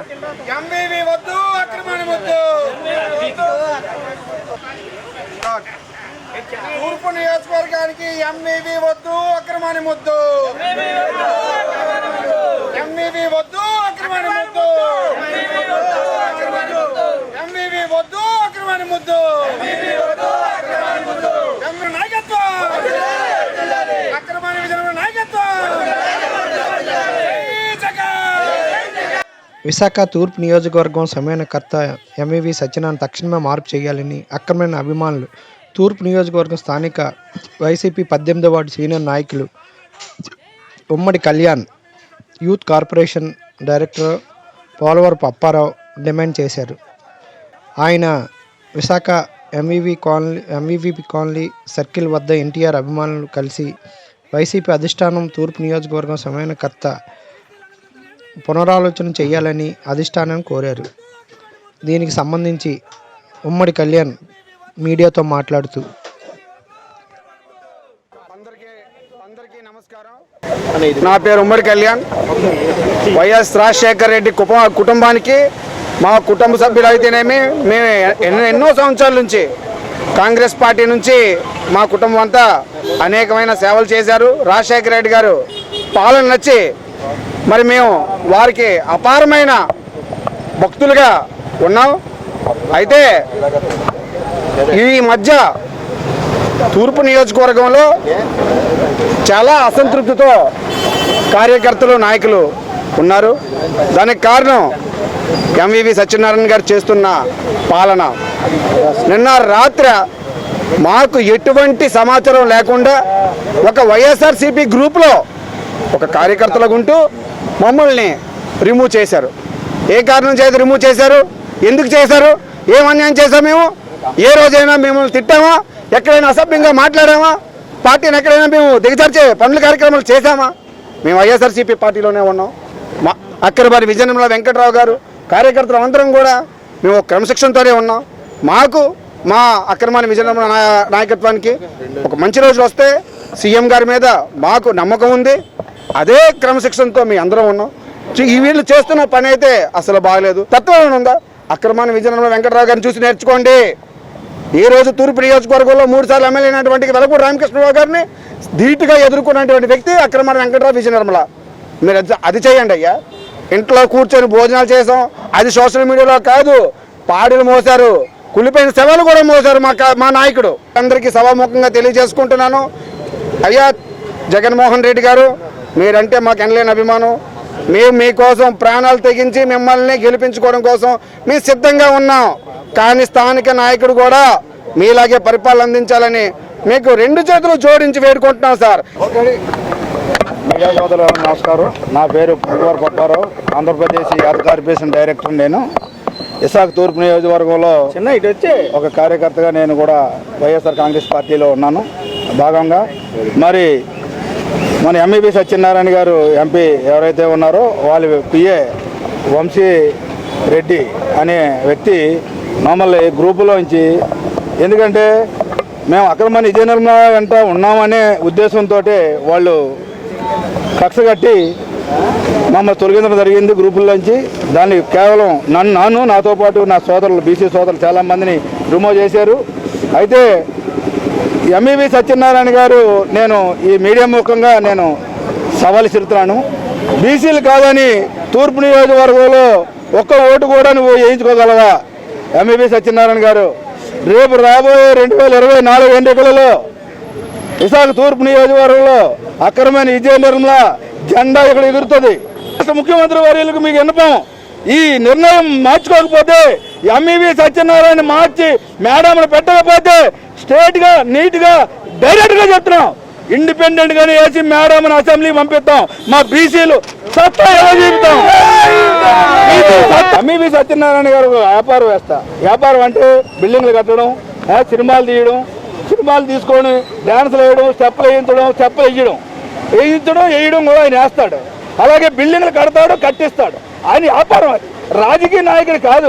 MVV వద్దు అక్రమాన్ని వద్దు. తూర్పు నియోజకవర్గానికి ఎంవివి వద్దు అక్రమాన్ని ముద్దు. ఎంవివి వద్దు అక్రమాన్ని ముద్దు. ఎంవివి వద్దు అక్రమాన్ని ముద్దు. విశాఖ తూర్పు నియోజకవర్గం సమన్వయకర్త ఎంవివి సత్యనారాయణ తక్షణమే మార్పు చేయాలని అక్రమైన అభిమానులు తూర్పు నియోజకవర్గం స్థానిక వైసీపీ పద్దెనిమిదో వార్డు సీనియర్ నాయకులు Ummadi Kalyan youth corporation director Polavarapu Apparao demand చేశారు. ఆయన Visakha MVV colony MVV colony circle వద్ద ఎన్టీఆర్ అభిమానులు కలిసి వైసీపీ అధిష్టానం తూర్పు నియోజకవర్గం సమన్వయకర్త పునరాలోచన చేయాలని అధిష్టానం కోరారు. దీనికి సంబంధించి ఉమ్మడి కళ్యాణ్ మీడియాతో మాట్లాడుతూ అందరికీ అందరికీ నమస్కారం. నా పేరు ఉమ్మడి కళ్యాణ్. వైఎస్ రాజశేఖర్ రెడ్డి కుప కుటుంబానికి మా కుటుంబ సభ్యులు అయితేనేమి మేము ఎన్నో ఎన్నో సంవత్సరాల నుంచి కాంగ్రెస్ పార్టీ నుంచి మా కుటుంబం అంతా అనేకమైన సేవలు చేశారు. రాజశేఖర రెడ్డి గారు పాలన నచ్చి మరి మేము వారికి అపారమైన భక్తులుగా ఉన్నాం. అయితే ఈ మధ్య తూర్పు నియోజకవర్గంలో చాలా అసంతృప్తితో కార్యకర్తలు నాయకులు ఉన్నారు. దానికి కారణం ఎంవివి సత్యనారాయణ గారు చేస్తున్న పాలన. నిన్న రాత్రి మాకు ఎటువంటి సమాచారం లేకుండా ఒక వైఎస్ఆర్సీపీ గ్రూప్లో ఒక కార్యకర్తలకు ఉంటూ మమ్మల్ని రిమూవ్ చేశారు. ఏ కారణం చేత రిమూవ్ చేశారు? ఎందుకు చేశారు? ఏం అన్యాయం చేశాం మేము? ఏ రోజైనా మిమ్మల్ని తిట్టామా? ఎక్కడైనా అసభ్యంగా మాట్లాడామా? పార్టీని ఎక్కడైనా మేము దిగజార్చే పనుల కార్యక్రమాలు చేశామా? మేము వైఎస్ఆర్సీపీ పార్టీలోనే ఉన్నాం. మా అక్కరబారి విజయనిర్మల వెంకట్రావు గారు కార్యకర్తలు అందరం కూడా మేము క్రమశిక్షణతోనే ఉన్నాం. మాకు మా అక్రమాన్ని విజయనిర్మల నాయకత్వానికి ఒక మంచి రోజులు వస్తే సీఎం గారి మీద మాకు నమ్మకం ఉంది. అదే క్రమశిక్షణతో మీ అందరం ఉన్నాం. ఈ వీళ్ళు చేస్తున్న పని అయితే అసలు బాగలేదు. తత్వం ఉందా? అక్రమాన్ని విజయనగరంలో వెంకటరావు గారిని చూసి నేర్చుకోండి. ఈ రోజు తూర్పు నియోజకవర్గంలో మూడు సార్లు ఎమ్మెల్యే అయినటువంటి వెలగూరు రామకృష్ణరావు గారిని ధీటుగా ఎదుర్కొన్నటువంటి వ్యక్తి అక్రమ వెంకటరావు విజయనిర్మల మీరు అది చేయండి అయ్యా. ఇంట్లో కూర్చొని భోజనాలు చేసాం. అది సోషల్ మీడియాలో కాదు. పాడిలు మోసారు కులిపోయిన శవాలు కూడా మోసారు మా మా నాయకుడు. అందరికీ సభాముఖంగా తెలియజేసుకుంటున్నాను. అయ్యా జగన్మోహన్ రెడ్డి గారు మీరంటే మాకు ఎనలేని అభిమానం. మేము మీకోసం ప్రాణాలు తెగించి మిమ్మల్ని గెలిపించుకోవడం కోసం మేము సిద్ధంగా ఉన్నాం. కానీ స్థానిక నాయకుడు కూడా మీలాగే పరిపాలన అందించాలని మీకు రెండు చేతులు జోడించి వేడుకుంటున్నాం సార్. మీడియా సోదరులకు నమస్కారం. నా పేరు పువ్వారు పప్పారావు ఆంధ్రప్రదేశ్ యాద్ కార్పొరేషన్ డైరెక్టర్ నేను. విశాఖ తూర్పు నియోజకవర్గంలో ఒక కార్యకర్తగా నేను కూడా వైఎస్ఆర్ కాంగ్రెస్ పార్టీలో ఉన్నాను. భాగంగా మరి మన ఎంఈబి సత్యనారాయణ గారు ఎంపీ ఎవరైతే ఉన్నారో వాళ్ళ పిఏ వంశీ రెడ్డి అనే వ్యక్తి మమ్మల్ని గ్రూపులోంచి ఎందుకంటే మేము అక్రమ నిజ నిర్మల వెంట ఉన్నామనే ఉద్దేశంతో వాళ్ళు కక్ష కట్టి మమ్మల్ని తొలగించడం జరిగింది గ్రూపుల్లోంచి దాన్ని కేవలం నన్ను నన్ను నాతో పాటు నా సోదరులు బీసీ సోదరులు చాలామందిని రిమూవ్ చేశారు. అయితే ఎంఈవి సత్యనారాయణ గారు నేను ఈ మీడియా ముఖంగా నేను సవాల్ ఇస్తున్నాను బీసీలు కాదని తూర్పు నియోజకవర్గంలో ఒక్క ఓటు కూడా నువ్వు వేయించుకోగలవా? ఎంఈవి సత్యనారాయణ గారు రేపు రాబోయే రెండు వేల ఇరవై నాలుగు ఎన్నికలలో విశాఖ తూర్పు నియోజకవర్గంలో అక్రమైన విజయ నిర్మల జెండా ఇక్కడ ఎగురుతుంది. రాష్ట్ర ముఖ్యమంత్రి వర్యులకు మీకు విన్నపం ఈ నిర్ణయం మార్చుకోకపోతే ఎంఈవి సత్యనారాయణ మార్చి మేడంను పెట్టకపోతే స్ట్రేట్గా నీట్గా డైరెక్ట్గా చెప్తున్నాం. ఇండిపెండెంట్ గానే వేసి మేడంను అసెంబ్లీ పంపిస్తాం. మా బీసీలు సత్తా ఎలా సత్యనారాయణ గారు వ్యాపారం వేస్తా. వ్యాపారం అంటే బిల్డింగ్లు కట్టడం సినిమాలు తీయడం సినిమాలు తీసుకొని డ్యాన్సులు వేయడం స్టెప్పులు వేయించడం స్టెప్పులు వేయడం వేయించడం వేయడం కూడా ఆయన వేస్తాడు. అలాగే బిల్డింగ్లు కడతాడు కట్టిస్తాడు. ఆయన వ్యాపారం అది. రాజకీయ నాయకుడు కాదు.